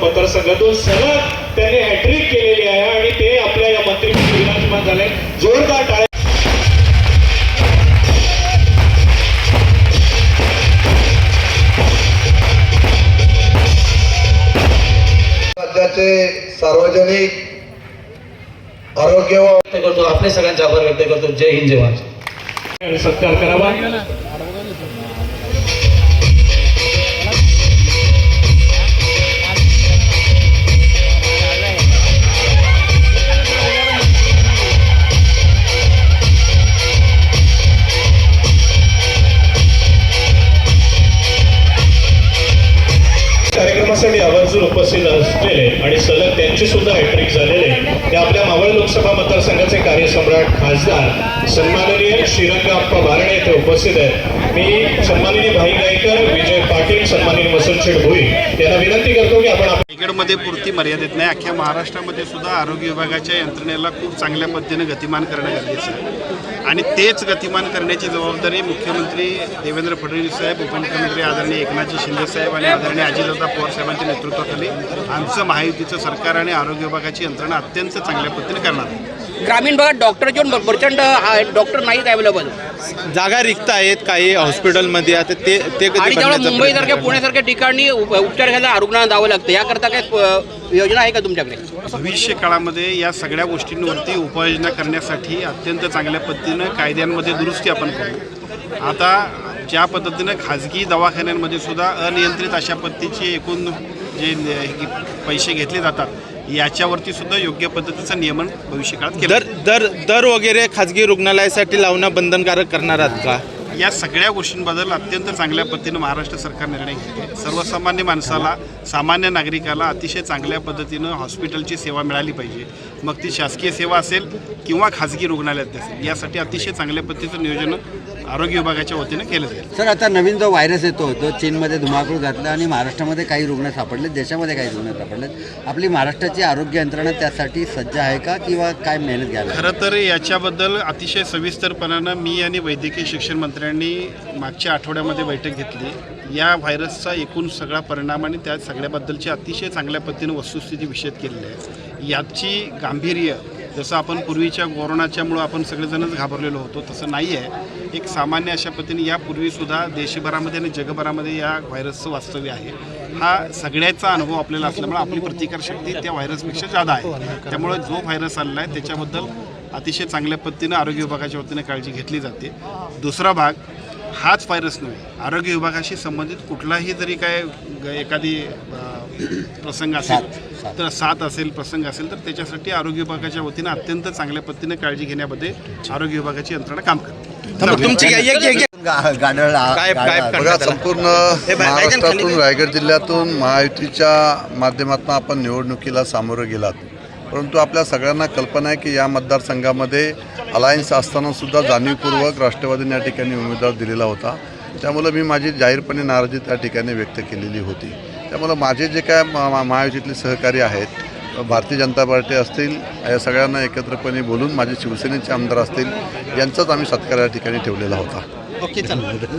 संघातून सलग त्यांनी हॅट्रिक केलेली आहे आणि ते आपल्या या मंत्रिपदी विराजमान झाले. जोरदार टाळ्या. राज्याचे सार्वजनिक आरोग्य व व्यक्त करतो. आपले सगळ्यांचे आभार व्यक्त करतो. जय हिंद जय महाराष्ट्र. आणि सत्कार करावा. कार्यक्रमासाठी आवर्जून उपस्थित असलेले आणि सलग त्यांची सुद्धा हॅट्रिक झालेले हे आपल्या मावळ लोकसभा मतदारसंघाचे कार्यसम्राट खासदार सन्माननीय श्रीरंगाप्पा बारणे येथे उपस्थित आहेत. मी सन्माननीय भाई गायकर विजय पाटील सन्माननीय वसंतशेठ भोई यांना विनंती करतो की आपण रायगडमध्ये पुरती मर्यादित नाही. अख्ख्या महाराष्ट्रामध्ये सुद्धा आरोग्य विभागाच्या यंत्रणेला खूप चांगल्या पद्धतीने गतिमान करणं गरजेचं आहे. आणि तेच गतिमान करण्याची जबाबदारी मुख्यमंत्री देवेंद्र फडणवीस साहेब उपमुख्यमंत्री आदरणीय एकनाथजी शिंदे साहेब आणि आदरणीय अजितदादा पवार साहेबांच्या नेतृत्वाखाली आमचं महायुतीचं सरकार आणि आरोग्य विभागाची यंत्रणा अत्यंत चांगल्या पद्धतीने करणार आहे. ग्रामीण भागात डॉक्टर जेवण प्रचंड डॉक्टर नाहीत अवेलेबल जागा रिक्त आहेत काही हॉस्पिटलमध्ये आता ते ते आणि त्यामुळे मुंबईसारख्या? पुण्यासारख्या ठिकाणी उप- उपचार घ्यायला रुग्णांना जावं लागतं याकरता काय योजना आहे का तुमच्याकडे? भविष्य काळामध्ये या सगळ्या गोष्टींवरती उपाययोजना करण्यासाठी अत्यंत चांगल्या पद्धतीनं कायद्यांमध्ये दुरुस्ती आपण करू. आता ज्या पद्धतीनं खाजगी दवाखान्यांमध्ये सुद्धा अनियंत्रित अशा पद्धतीचे एकूण जे पैसे घेतले जातात याच्यावरती सुद्धा योग्य पद्धतीचं नियमन भविष्य काळात केलं दर दर दर वगैरे खाजगी रुग्णालयासाठी लावणं बंधनकारक करणार आहात का? या सगळ्या गोष्टींबद्दल अत्यंत चांगल्या पद्धतीनं महाराष्ट्र सरकार निर्णय घेते सर्वसामान्य माणसाला सामान्य नागरिकाला अतिशय चांगल्या पद्धतीनं हॉस्पिटलची सेवा मिळाली पाहिजे. मग ती शासकीय सेवा असेल किंवा खाजगी रुग्णालयात असेल यासाठी अतिशय चांगल्या पद्धतीचं नियोजन आरोग्य विभागाच्या वतीनं केलं जाईल. सर आता नवीन जो व्हायरस येतो तो चीनमध्ये धुमाकूळ घातला आणि महाराष्ट्रामध्ये काही रुग्ण सापडले देशामध्ये काही रुग्ण सापडलेत आपली महाराष्ट्राची आरोग्य यंत्रणा त्यासाठी सज्ज आहे का किंवा काय मेहनत घ्यावी लागेल? खरं तर याच्याबद्दल अतिशय सविस्तरपणानं मी आणि वैद्यकीय शिक्षण मंत्र्यांनी मागच्या आठवड्यामध्ये बैठक घेतली. या व्हायरसचा एकूण सगळा परिणाम आणि त्या सगळ्याबद्दलची अतिशय चांगल्या पद्धतीने वस्तुस्थिती विषद केलेली आहे. याची गांभीर्य जसं आपण पूर्वीच्या कोरोनाच्यामुळं आपण सगळेजणच घाबरलेलो होतो तसं नाही आहे एक सामान्य अशा पद्धतीने यापूर्वीसुद्धा देशभरामध्ये आणि जगभरामध्ये या व्हायरसचं वास्तव्य आहे. हा सगळ्याचा अनुभव आपल्याला असल्यामुळे आपली प्रतिकारशक्ती त्या व्हायरसपेक्षा जादा आहे. त्यामुळे जो व्हायरस आलेला आहे त्याच्याबद्दल अतिशय चांगल्या पद्धतीनं आरोग्य विभागाच्या वतीने काळजी घेतली जाते. दुसरा भाग हाच व्हायरस नव्हे आरोग्य विभागाशी संबंधित कुठलाही जरी काय ग- एखादी प्रसंग असेल तर साथ असेल प्रसंग असेल तर त्याच्यासाठी आरोग्य विभागाच्या वतीनं अत्यंत चांगल्या पद्धतीने काळजी घेण्यामध्ये आरोग्य विभागाची यंत्रणा काम करते. बघा? संपूर्ण महाराष्ट्रातून रायगड जिल्ह्यातून महायुतीच्या माध्यमातून आपण निवडणुकीला सामोरं गेलात. परंतु आपल्या सगळ्यांना कल्पना आहे की या मतदारसंघामध्ये अलायन्स असतानासुद्धा जाणीवपूर्वक राष्ट्रवादीने या ठिकाणी उमेदवार दिलेला होता. त्यामुळं मी माझी जाहीरपणे नाराजी त्या ठिकाणी व्यक्त केलेली होती. त्यामुळं माझे जे काय मा- महायुतीतले सहकारी आहेत भारतीय जनता पार्टी असतील या सगळ्यांना एकत्रपणे बोलून माझे शिवसेनेचे आमदार असतील यांचाच आम्ही सत्कार या ठिकाणी ठेवलेला होता. ओके